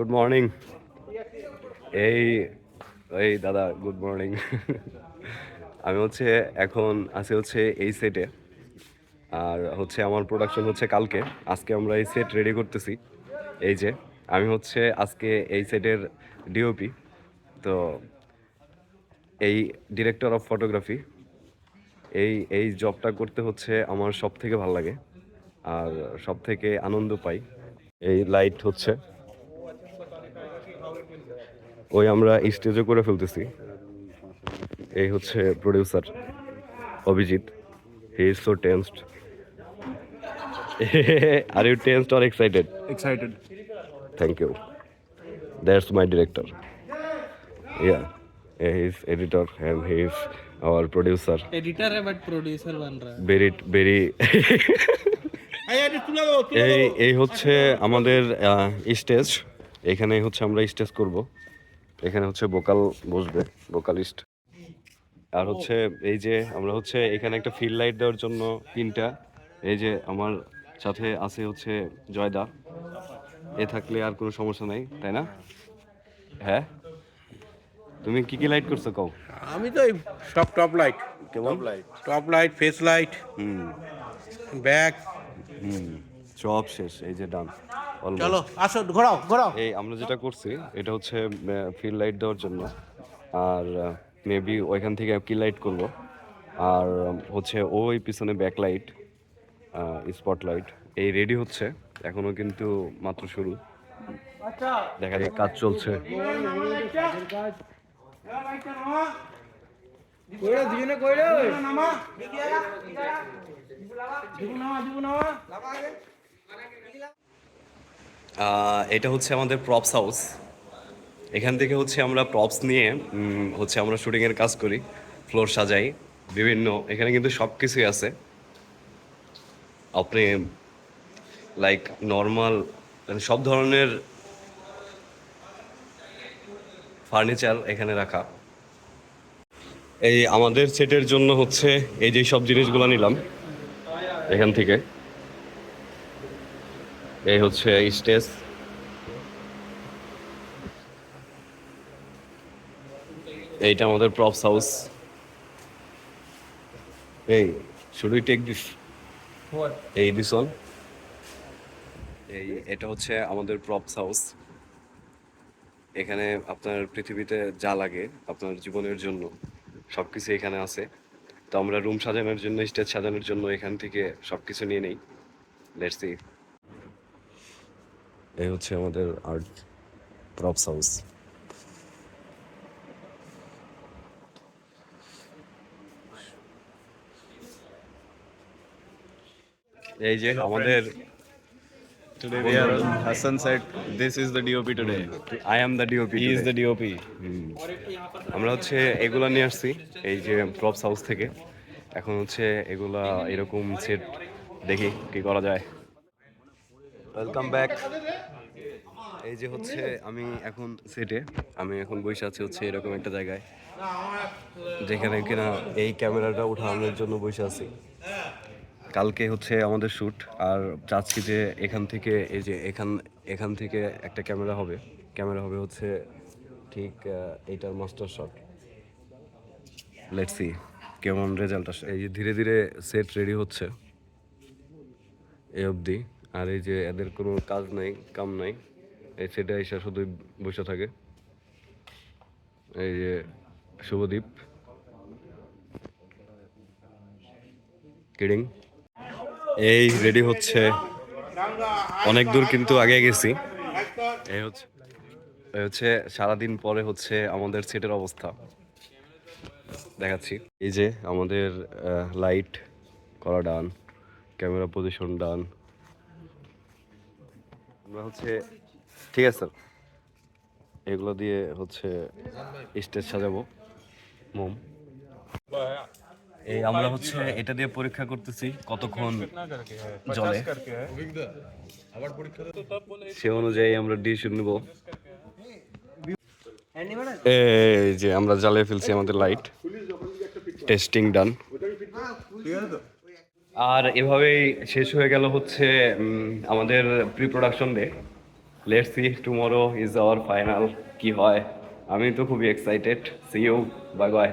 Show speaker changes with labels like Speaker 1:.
Speaker 1: Good morning এই এই দাদা গুড মর্নিং আমি হচ্ছে এখন আছি হচ্ছে এই সেটে আর হচ্ছে আমার প্রোডাকশন হচ্ছে কালকে। আজকে আমরা এই সেট রেডি করতেছি। এই যে, আমি হচ্ছে আজকে এই সেটের ডিওপি তো এই ডিরেক্টর অফ ফটোগ্রাফি এই এই জবটা করতে হচ্ছে আমার সব থেকে ভালো লাগে। আর সব থেকে আনন্দ পাই। এই লাইট হচ্ছে। ওই আমরা স্টেজে করে ফেলতেছি এই হচ্ছে producer Abhijit he is so tensed are you tensed or excited
Speaker 2: Excited.
Speaker 1: Thank you that's my director yeah he is editor and he is our producer
Speaker 3: editor है बट प्रोड्यूसर बन रहा है
Speaker 1: very very এই এই হচ্ছে আমাদের stage এখানে হচ্ছে আমরা স্টেজ করব এখানে হচ্ছে বোকাল বসবে বোকালিস্ট আর হচ্ছে এই যে আমরা হচ্ছে এখানে একটা ফিল্ড লাইট দেওয়ার জন্য তিনটা। এই যে আমার সাথে আছে হচ্ছে জয়দা। এ থাকলে আর কোনো সমস্যা নাই তাই না? হ্যাঁ? তুমি কি কি লাইট করছ কও?
Speaker 4: আমি তো এই সব টপ লাইট
Speaker 1: কেমন?
Speaker 4: Light top light face light
Speaker 1: হুম।
Speaker 4: ব্যাক
Speaker 1: হুম। সব শেষ এই যে ডান।
Speaker 4: চলো আসো ঘোরাও ঘোরাও।
Speaker 1: এই আমরা যেটা করছি এটা হচ্ছে ফিল লাইট দেওয়ার জন্য। আর মেবি ওইখান থেকে কি লাইট করব? আর হচ্ছে ওই পিছনে ব্যাক লাইট স্পট লাইট এই রেডি হচ্ছে এখনও কিন্তু মাত্র শুরু। দেখা যায় কাজ চলছে। আহ, এটা হচ্ছে আমাদের প্রপস হাউস এখান থেকে হচ্ছে আমরা প্রপস নিয়ে হচ্ছে আমরা শুটিংয়ের কাজ করি ফ্লোর সাজাই, বিভিন্ন, এখানে কিন্তু সব কিছুই আছে। আপনি লাইক নর্মাল সব ধরনের ফার্নিচার এখানে রাখা। এই আমাদের সেটের জন্য হচ্ছে এই যে সব জিনিসগুলো নিলাম, এখান থেকে। এই হচ্ছে স্টেজ। এইটা আমাদের প্রপস হাউস এই শুড উই টেক দিস এই দিস অন এই এটা হচ্ছে আমাদের প্রপস হাউস এখানে আপনার পৃথিবীতে যা লাগে আপনার জীবনের জন্য সব কিছু এখানে আছে। তো আমরা রুম সাজানোর জন্য স্টেজ সাজানোর জন্য এখান থেকে সব কিছু নিয়ে নেই। লেটস সি এই হচ্ছে আমাদের আর্ট প্রপস হাউস এই যে আমাদের
Speaker 2: Today we are. Hassan said, "This is the DOP today.
Speaker 1: I am the DOP
Speaker 2: He is the DOP."
Speaker 1: আমরা হচ্ছে এগুলা নিয়ে আসছি এই যে প্রপস হাউস থেকে এখন হচ্ছে এগুলা এরকম সেট দেখি কি করা যায় ওয়েলকাম ব্যাক এই যে হচ্ছে আমি এখন সেটে আমি এখন বসে আছি হচ্ছে এরকম একটা জায়গায় যেখানে কিনা এই ক্যামেরাটা উঠানোর জন্য বসে আছি। কালকে হচ্ছে আমাদের শ্যুট আর চাচ্ছি যে এখান থেকে এই যে এখান এখান থেকে একটা ক্যামেরা হবে। ক্যামেরা হবে হচ্ছে ঠিক এইটার মাস্টার শট লেটস সি কেমন রেজাল্ট আসে। এই যে ধীরে ধীরে সেট রেডি হচ্ছে। এই অবধি আর এই যে এদের কোনো কাজ নাই কাম নাই। এই সেটে এসে শুধু বসে থাকে। এই যে শুভদীপ। কিডিং এই রেডি হচ্ছে। অনেক দূর কিন্তু আগে গেছি। এই হচ্ছে এই হচ্ছে সারাদিন পরে হচ্ছে আমাদের সেটের অবস্থা। দেখাচ্ছি। এই যে আমাদের লাইট করা ডান ক্যামেরা পজিশন ডান আমরা হচ্ছে ঠিক আছে, স্যার। এগুলো দিয়ে হচ্ছে স্টেজ সাজাবো, মোম। এই আমরা হচ্ছে এটা দিয়ে পরীক্ষা করতেছি কতক্ষণ জলে। সে অনুযায়ী আমরা ডিসিশন নেব। এই যে আমরা জ্বালিয়ে ফেলছি আমাদের লাইট। টেস্টিং ডান। আর এভাবেই শেষ হয়ে গেল হচ্ছে আমাদের pre production day let's see tomorrow is our final কি হয়? আমি তো খুবই excited see you bye bye